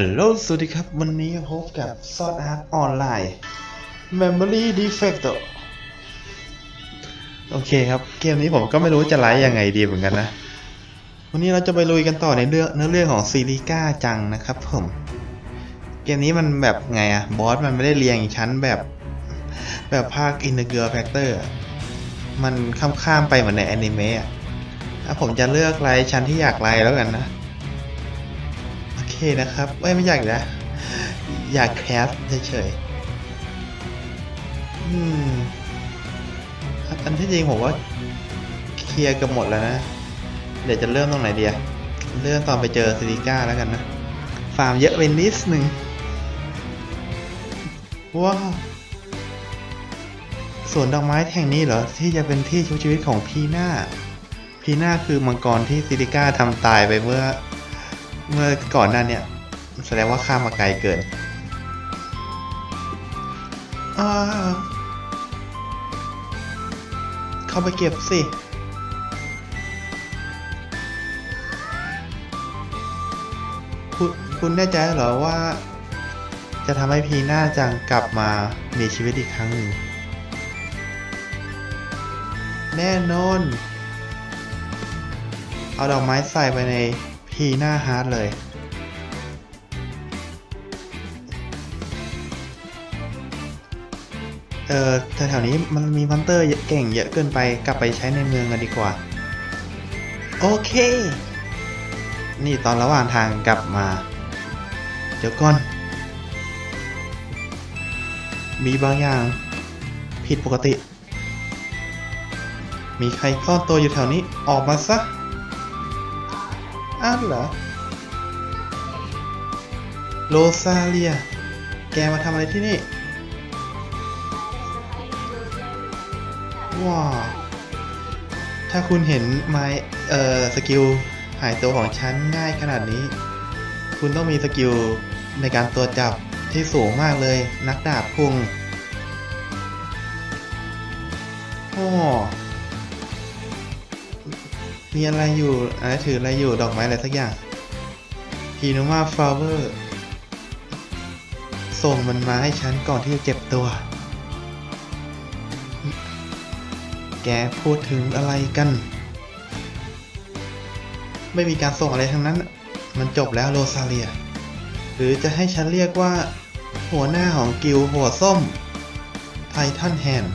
ฮัลโหล สวัสดีครับ วันนี้พบกับซอ r อาร์ตออนไลน์ Memory Defect โอเคครับ เกมนี้ผมก็ไม่รู้จะไลฟ์ยังไงดีเหมือนกันนะ วันนี้เราจะไปลุยกันต่อในเรื่องเนื้อเรื่องของซีรีก้าจังนะครับผม เกมนี้มันแบบไงอะบอสมันไม่ได้เรียงชั้นแบบ แบบภาค In the Girl Factor อะมันข้ามๆไปเหมือนในแอนิเมะอะถ้าผมจะเลือกไลฟ์ชั้นที่อยากไลฟ์แล้วกันนะ นะครับไม่ไม่อยากนะ อยากแคสเฉยๆอืมอันที่จริงผมว่าเคลียร์กับหมดแล้วนะ เดี๋ยวจะเริ่มตรงไหนเดียเริ่มตอนไปเจอซิลิก้าแล้วกันนะ ฟาร์มเยอะไปนิดหนึ่งว้าวสวนดอกไม้แห่งนี้เหรอ ที่จะเป็นที่ชุบชีวิตของพีน่าพีน่าคือมังกรที่ซิลิก้าทำตายไปเมื่อ เมื่อก่อนหน้าเนี่ยแสดงว่าข้ามมาไกลเกินเข้าไปเก็บสิคุณคุณแน่ใจเหรอว่า จะทำให้พีน่าจังกลับมามีชีวิตอีกครั้งหนึ่ง แน่นอน เอาดอกไม้ใส่ไปใน พีหน้าฮาร์ดเลย เออแถวๆนี้มันมีมอนเตอร์เยอะเก่งเยอะเกินไปกลับไปใช้ในเมืองกันดีกว่า โอเค นี่ตอนระหว่างทางกลับมา เดี๋ยวก่อน มีบางอย่าง ผิดปกติ มีใครซ่อนตัวอยู่แถวนี้ออกมาซะ อ้าวเหรอ โรซาเลีย แกมาทำอะไรที่นี่ ว้าว ถ้าคุณเห็นไม้เอ่อสกิลหายตัวของฉันง่ายขนาดนี้ คุณต้องมีสกิลในการตัวจับที่สูงมากเลยนักดาบพุงโอ้ มีอะไรอยู่อะไรถืออะไรอยู่ดอกไม้อะไรสักอย่างพีโนมาฟลาเวอร์ส่งมันมาให้ฉันก่อนที่จะเจ็บตัว แกพูดถึงอะไรกัน ไม่มีการส่งอะไรทั้งนั้น มันจบแล้วโรซาเลีย หรือจะให้ฉันเรียกว่า หัวหน้าของกิลหัวส้ม ไททันแฮนด์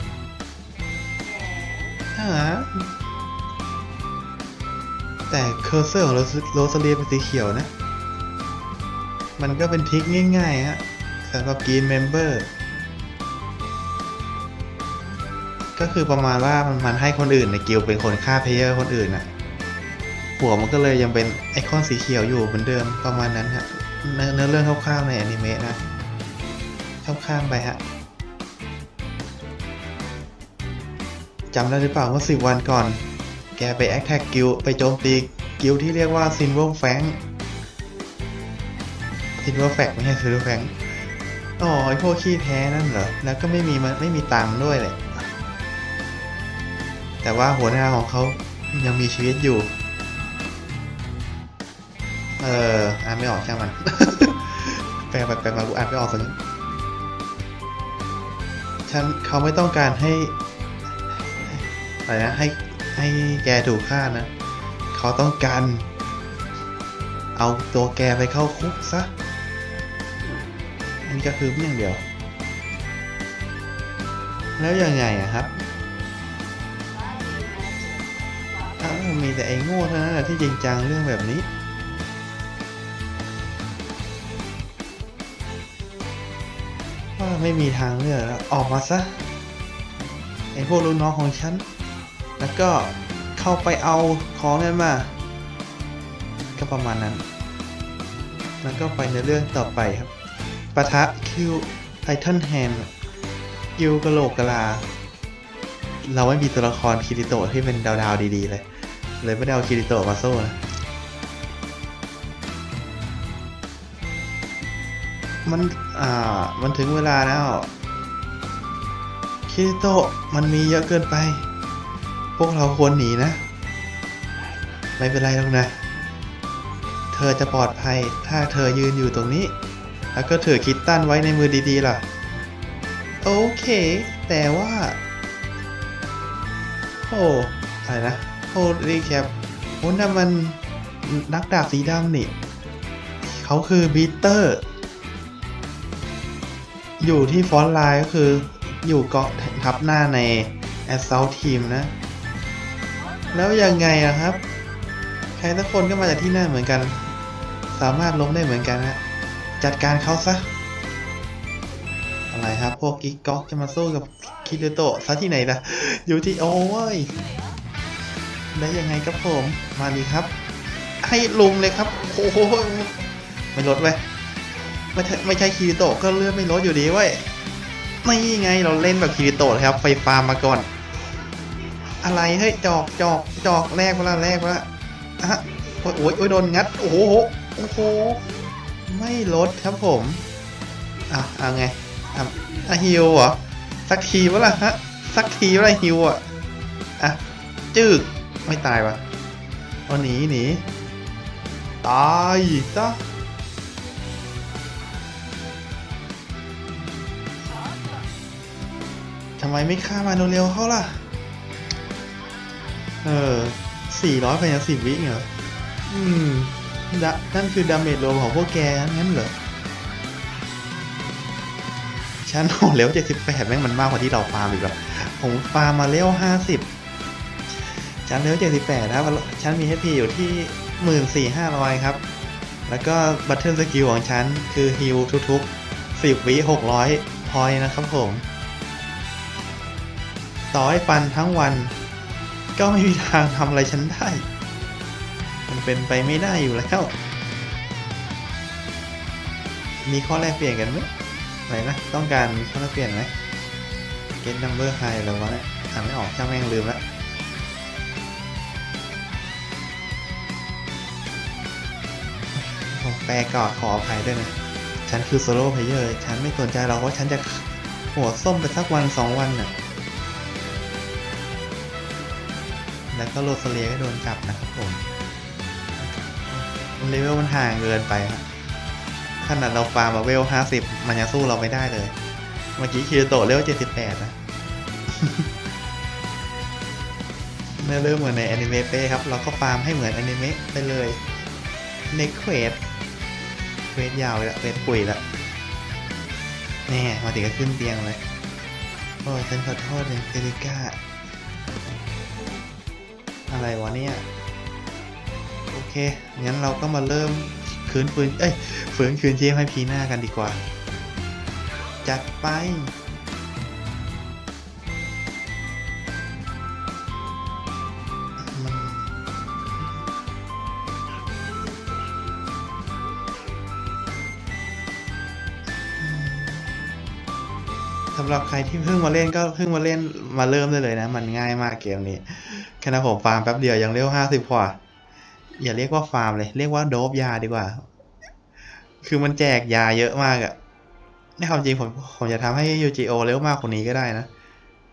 ฮะ แต่เคอร์เซอร์ของโรสเลียเป็นสีเขียวนะ มันก็เป็นทิกง่ายๆฮะสำหรับกีนเมมเบอร์ก็คือประมาณว่ามันมันให้คนอื่นในกิลเป็นคนฆ่าเพลเยอร์คนอื่นน่ะ หัวมันก็เลยยังเป็นไอคอนสีเขียวอยู่เหมือนเดิมประมาณนั้นฮะเนื้อเรื่องคร่าวๆในอนิเมะนะข้ามๆไปฮะจำได้หรือเปล่าว่าสิบวันก่อน กไปแอคแท็กกิลไปโจมตีกิลที่เรียกว่าซินเวอร์แฟงซินเวอร์แฟกไม่ใช่ซินเวอร์แฟงอ๋อไอพวกขี้แพ้นั่นเหรอ แล้วก็ไม่มีมันไม่มีตังค์ด้วยเลยแต่ว่าหัวหน้าของเขายังมีชีวิตอยู่ เอออ่านไม่ออกใช่างมันแปลไปแปลมากูอ่านไม่ออกสักฉันเขาไม่ต้องการให้อะไรนะให้ ให้แกถูกฆ่านะ เขาต้องการ เอาตัวแกไปเข้าคุกซะ อันนี้ก็คือเพียงเดียว แล้วยังไงอะครับอ้ามีแต่ไอ้โง่เท่านั้นที่จริงจังเรื่องแบบนี้ว่าไม่มีทางเลือกแล้วออกมาซะไอ้พวกลูกน้องของฉัน แล้วก็เข้าไปเอาของนั้นมา ก็ประมาณนั้น แล้วก็ไปในเรื่องต่อไปครับปะทะคิวไททันแฮมกิวกะโหลกกะลา เราไม่มีตัวละครคิริโตะที่เป็นดาวๆดีๆ เลย เลยไม่ได้เอาคิริโตะมาสู้นะมัน อ่า มันถึงเวลาแล้ว คิริโตะมันมีเยอะเกินไป วกเราควรหนีนะ ไม่เป็นไรหรอกนะ เธอจะปลอดภัยถ้าเธอยืนอยู่ตรงนี้ แล้วก็ถือคิตตันไว้ในมือดีๆล่ะ โอเค แต่ว่า โอ้อะไรนะโอ้รีแคปโอ้นั่นมันนักดาบสีดำนี่ เขาคือบีเตอร์ อยู่ที่ฟอนต์ไลน์ก็คืออยู่เกาะทับหน้าใน Assault Team นะ แล้วยังไงอะครับ ใครสักคนก็มาจากที่นั่นเหมือนกัน สามารถล้มได้เหมือนกันฮะจัดการเขาซะ อะไรครับ พวกกิ๊กก๊อกจะมาสู้กับคิริโตะซะที่ไหนล่ะ อยู่ที่โอ้ยได้ยังไงครับผม มาดีครับ ให้ลุมเลยครับ โอ้โหไม่ลดเว้ยไม่ใช่ไม่ใช่คิริโตะก็เลือดไม่ลดอยู่ดีเว้ยไม่ไงเราเล่นแบบคิริโตะครับ ไฟฟ้ามาก่อน อะไรเฮ้ยจอกจอกจอกแรกเวลาแรกเวลาอะฮะโอ้ยโอ้ยโดนงัดโอ้โหโอ้โหไม่ลดครับผมอะเอาไงอะอะฮิวเหรอสักทีวะล่ะฮะสักทีวะล่ะฮิวอะอะจึกไม่ตายวะเอาหนีหนีตายซะทำไมไม่ฆ่ามันเร็วๆเขาล่ะ เออสี่ร้อยไปยังสิบวิเหรอ อืมดะนั่นคือดาเมจรวมของพวกแกงั้นเหรอฉันโอเลเวลเจ็ดสิบแปดแม่งมันมากกว่าที่เราฟาร์มอีกแล้วผมฟาร์มมาเลเวลห้าสิบฉันเลเวลเจ็ดสิบแปดนะครับฉันมี HP อยู่ที่หมื่นสี่ห้าร้อยครับ แล้วก็บัตเทิลสกิลของฉันคือฮิลทุกๆสิบวิหกร้อยพอยนะครับผม ต่อให้ฟันทั้งวัน ก็ไม่มีทางทำอะไรฉันได้ มันเป็นไปไม่ได้อยู่แล้ว มีข้อแลกเปลี่ยนกันไหมอะไรนะ ต้องการข้อแลกเปลี่ยนไหม get number high อะไรวะเนี่ยอ่านไม่ออกช่างแม่งลืมล้วผมแปลก่อนขออภัยด้วยนะ ฉันคือโซโล่เพลเยอร์ ฉันไม่สนใจหรอกว่าฉันจะหัวส้มไปสักวันสองวันน่ะ แล้วก็โรสเลียก็โดนจับนะครับผมเลเวลมันห่างเกินไปครับขนาดเราฟาร์มมาเวลห้าสิบมันยังสู้เราไม่ได้เลย เมื่อกี้คิวโตเลเวลเจ็ดสิบแปดนะเมื่อเริ่มเหมือนในแอนิเมเป้ครับ เราก็ฟาร์มให้เหมือนแอนิเมะไปเลยในเควสเควสยาวเลยละเควสปุ๋ยละแน่มาถึงก็ขึ้นเตียงเลย โอ้ยฉันขอโทษเลยเซริก้า อะไรวะเนี่ย โอเค งั้นเราก็มาเริ่มคืนฟืนเอ้ยฟื้นคืนชีพให้พีหน้ากันดีกว่า จัดไปำหรับใครที่เพิ่งมาเล่นก็เพิ่งมาเล่นมาเริ่มได้เลยนะ มันง่ายมากเกมนี้แค่นั้นผมฟาร์มแป๊บเดียวยังเร็วห้าสิบกว่าอย่าเรียกว่าฟาร์มเลย เรียกว่าโดบยาดีกว่า คือมันแจกยาเยอะมากอะในความจริงผมผมจะทำให้ยูจิโอเร็วมากกว่านี้ก็ได้นะ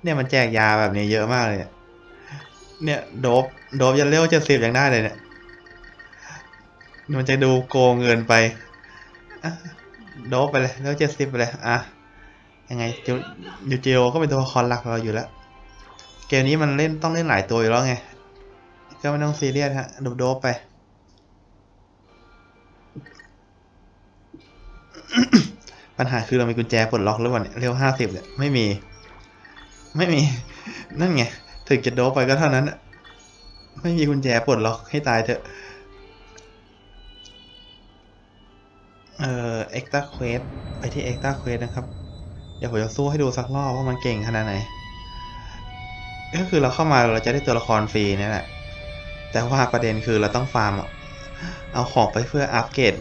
เนี่ยมันแจกยาแบบนี้เยอะมากเลย เนี่ยโดบโดบยันเร็วเจ็ดสิบยังได้เลยเนี่ย มันจะดูโกงเงินไปโดบไปเลยเร็วเจ็ดสิบไปเลย อะ ยังไงยูยูจิโอก็เป็นตัวละครหลักของเราอยู่แล้ว เกมนี้มันเล่นต้องเล่นหลายตัวอยู่แล้วไง ก็ไม่ต้องซีเรียสฮะดูโดบไป ปัญหาคือเรามีกุญแจปลดล็อกหรือเปล่าเนี่ยเร็วห้าสิบเนี่ยไม่มี ไม่มี นั่นไง ถึงจะโดบไปก็เท่านั้น ไม่มีกุญแจปลดล็อกให้ตายเถอะ เอ่อเอ็กซ์ต q เควสไปที่เอ็กซ์ต q เควสนะครับ เดี๋ยวผมจะสู้ให้ดูสักรอบว่ามันเก่งขนาดไหน ก็คือเราเข้ามาเราจะได้ตัวละครฟรีนี่แหละ แต่ว่าประเด็นคือเราต้องฟาร์มเอาของไปเพื่ออัปเกรด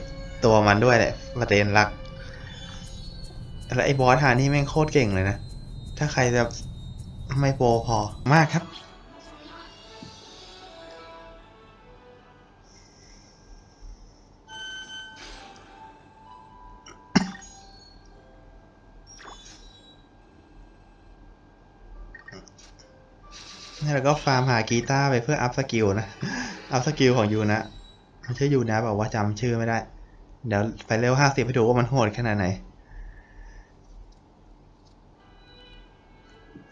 ตัวมันด้วยแหละประเด็นหลัก แล้วไอ้บอสหานี่แม่งโคตรเก่งเลยนะ ถ้าใครจะไม่โปรพอมากครับ นี่เราก็ฟาร์มหากีตาร์ไปเพื่ออัพสกิลนะ อัพสกิลของยูนะมันชื่อยูนะแบบว่าจำชื่อไม่ได้ เดี๋ยวไปเลเวห้าสิบให้ดูว่ามันโหดขนาดไหน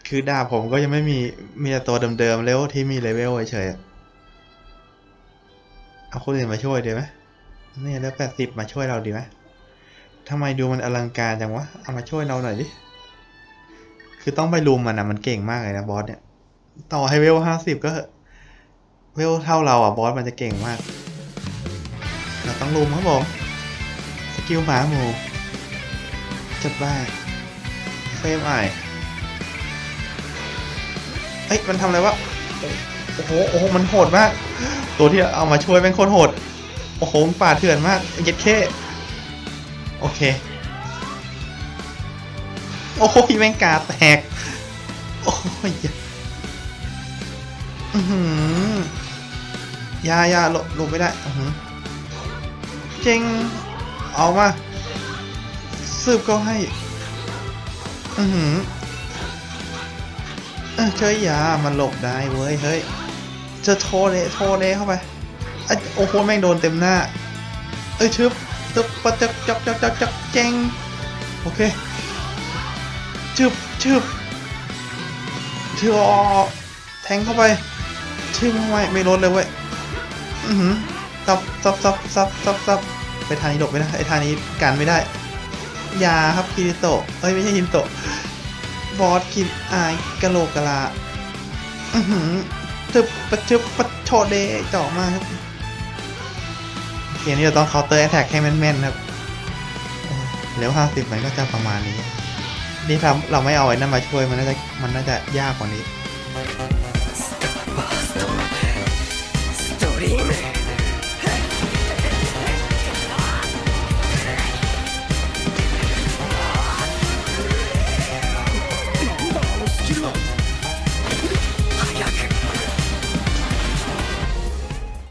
คือดาบผมก็ยังไม่มี มีแต่ตัวเดิมๆเลเวที่มีเลเวลเฉยๆเอาคนอื่นมาช่วยดีไหมนี่แล้วแปดสิบมาช่วยเราดีไหมทำไมดูมันอลังการจังวะ เอามาช่วยเราหน่อยดิ คือต้องไปลุมมันนะมันเก่งมากเลยนะบอสเนี่ย ต่อให้เวลห้าสิบก็ เวลเท่าเราอะ บอสมันจะเก่งมาก เราต้องลุมครับผมสกิลหมาหมูจัดไปเฟรมไอเอ้ยมันทำอะไรวะโอ้โหโอ้โหมันโหดมาก ตัวที่เอามาช่วยเป็นโคตรโหด โอ้โหมันป่าเถื่อนมากเย็ดเคโอเค โอ้ยแม่งกาแตก โอ้ย อือยายาหลบหลบไม่ได้อือเจงเอามาสืบก็ให้ อือหือเออเชยยามันหลบได้เว้ย เฮ้ย จะโทรเลยโทรเลยเข้าไปโอ้โหแม่งโดนเต็มหน้า เอ้ยชึบตึบปะจับจับจับจับจับเจงโอเคชึบชึบชึบอ๋อแทงเข้าไป ชึบไม่ไม่ลดเลยเว้ย อือหือซับซับซับซับซับซับไปทางนี้หลบไม่ได้ไอ้ทางนี้กันไม่ได้ ยาครับคิริโตะเอ้ยไม่ใช่คิริโตะ บอสคินอายกะโหลกกะลา อือหือจึบปะจึบปะโชเดเจ่อมากครับเกมนี้เราต้องเคาน์เตอร์แอทแทกให้แม่นๆครับโอ้ยเร็วห้าสิบมันก็จะประมาณนี้ นี่ถ้าเราไม่เอาไอ้นั่นมาช่วยมันน่าจะมันน่าจะยากกว่านี้ morirme.